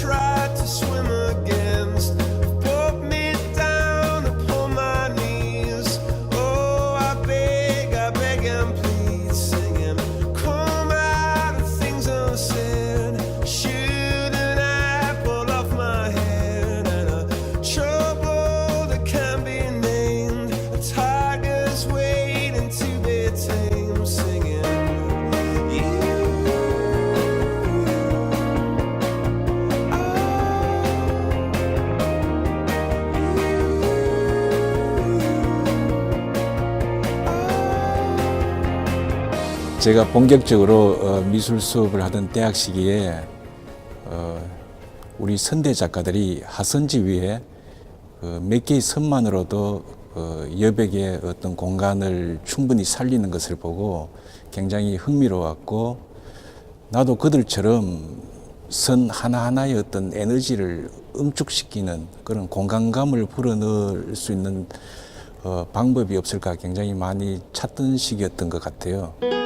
tried to swim away. 제가 본격적으로 어, 미술 수업을 하던 대학 시기에 어, 우리 선대 작가들이 하선지 위에 그몇 개의 선만으로도 어, 여백의 어떤 공간을 충분히 살리는 것을 보고 굉장히 흥미로웠고 나도 그들처럼 선 하나하나의 어떤 에너지를 응축시키는 그런 공간감을 불어넣을 수 있는 어, 방법이 없을까 굉장히 많이 찾던 시기였던 것 같아요.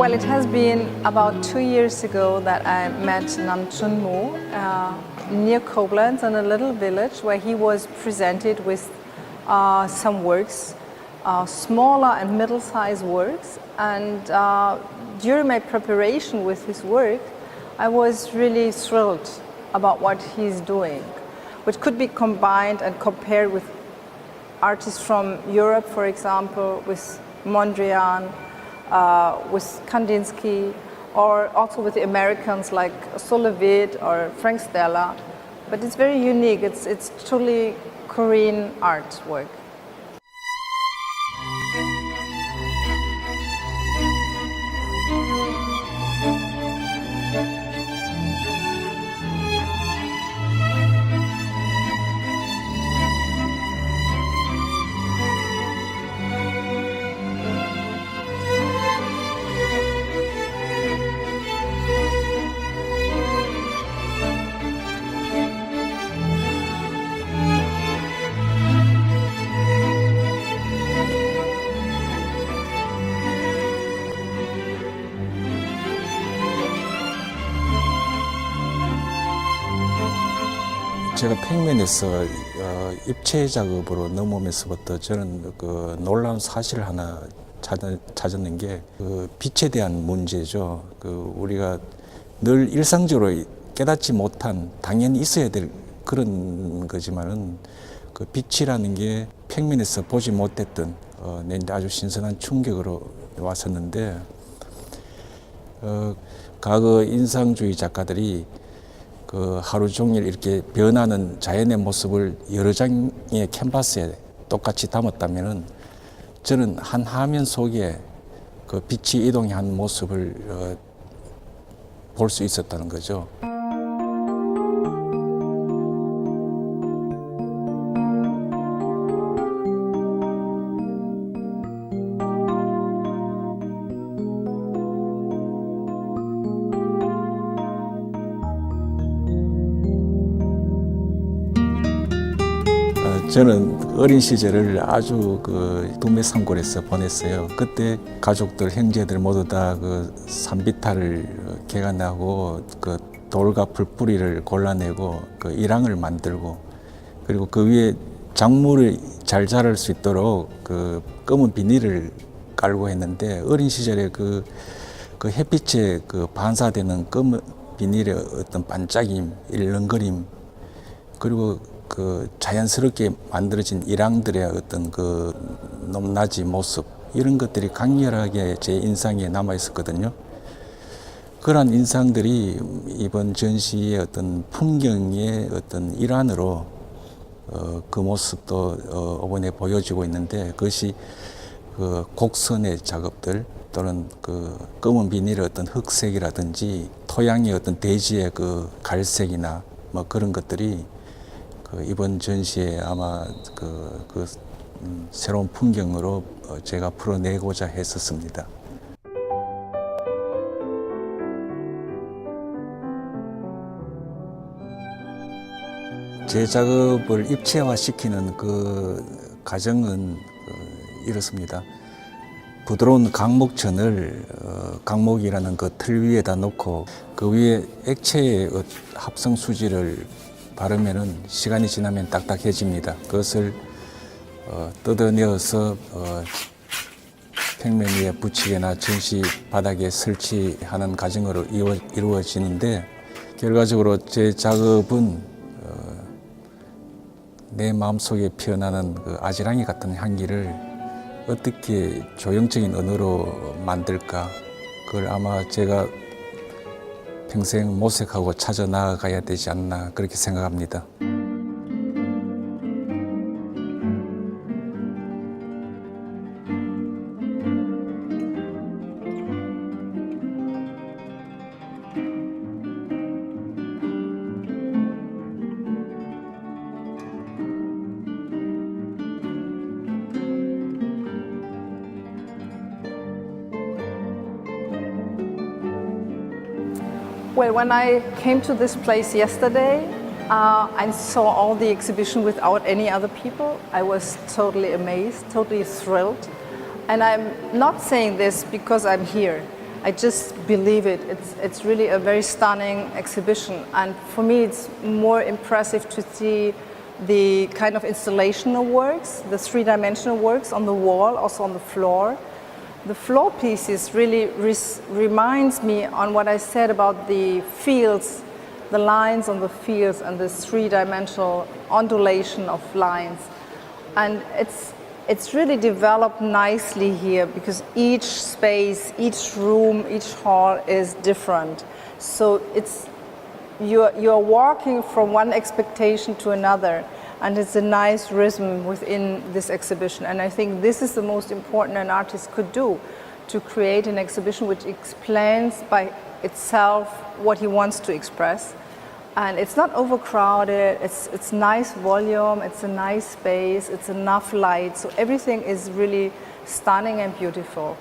Well, it has been about two years ago that I met Nam Chun Mu uh, near Koblenz in a little village where he was presented with uh, some works, uh, smaller and middle sized works. And uh, during my preparation with his work, I was really thrilled about what he's doing, which could be combined and compared with artists from Europe, for example, with Mondrian, uh, with Kandinsky, or also with the Americans like Solovit or Frank Stella. But it's very unique. It's, it's truly Korean artwork. 제가 평면에서 어, 입체 작업으로 넘어오면서부터 저는 그 놀라운 사실을 하나 찾은, 찾았 는 게 그 빛에 대한 문제죠. 그 우리가 늘 일상적으로 깨닫지 못한 당연히 있어야 될 그런 거지만은 그 빛이라는 게 평면에서 보지 못했던 어, 내 아주 신선한 충격으로 왔었는데 어, 과거 인상주의 작가들이 그 하루 종일 이렇게 변하는 자연의 모습을 여러 장의 캔버스에 똑같이 담았다면은 저는 한 화면 속에 그 빛이 이동한 모습을 어, 볼수 있었다는 거죠. 저는 어린 시절을 아주 그 동메산골에서 보냈어요. 그때 가족들, 형제들 모두 다 그 산비탈을 개간하고 그 돌과 풀뿌리를 골라내고 그 일항을 만들고 그리고 그 위에 작물을 잘 자랄 수 있도록 그 검은 비닐을 깔고 했는데 어린 시절에 그, 그 햇빛에 그 반사되는 검은 비닐의 어떤 반짝임, 일렁거림 그리고 그 자연스럽게 만들어진 일항들의 어떤 그 높낮이 모습 이런 것들이 강렬하게 제 인상에 남아 있었거든요. 그러한 인상들이 이번 전시의 어떤 풍경의 어떤 일환으로 어, 그 모습도 어, 이번에 보여지고 있는데 그것이 그 곡선의 작업들 또는 그 검은 비닐의 어떤 흑색이라든지 토양의 어떤 대지의 그 갈색이나 뭐 그런 것들이 그 이번 전시에 아마 그, 그 음, 새로운 풍경으로 어, 제가 풀어내고자 했었습니다. 제 작업을 입체화시키는 그 과정은 어, 이렇습니다. 부드러운 강목천을 어, 강목이라는 그 틀 위에다 놓고 그 위에 액체의 어, 합성 수지를 바르면은 시간이 지나면 딱딱해집니다. 그것을 어, 뜯어내어서 어, 평면 위에 붙이거나 전시 바닥에 설치하는 과정으로 이루어, 이루어 지는데 결과적으로 제 작업은 어, 내 마음속에 피어나는 그 아지랑이 같은 향기를 어떻게 조형적인 언어로 만들까 그걸 아마 제가 평생 모색하고 찾아 나아가야 되지 않나 그렇게 생각합니다. Well, when I came to this place yesterday uh, and saw all the exhibition without any other people, I was totally amazed, totally thrilled. And I'm not saying this because I'm here. I just believe it. It's, it's really a very stunning exhibition. And for me, it's more impressive to see the kind of installational works, the three dimensional works on the wall, also on the floor. The floor pieces really res- reminds me on what I said about the fields, the lines on the fields and the three-dimensional ondulation of lines. And it's it's really developed nicely here because each space, each room, each hall is different. So it's you're, you're walking from one expectation to another and it's a nice rhythm within this exhibition. And i think this is the most important an artist could do to create an exhibition which explains by itself what he wants to express. And it's not overcrowded it's, it's nice volume it's a nice space it's enough light. So everything is really stunning and beautiful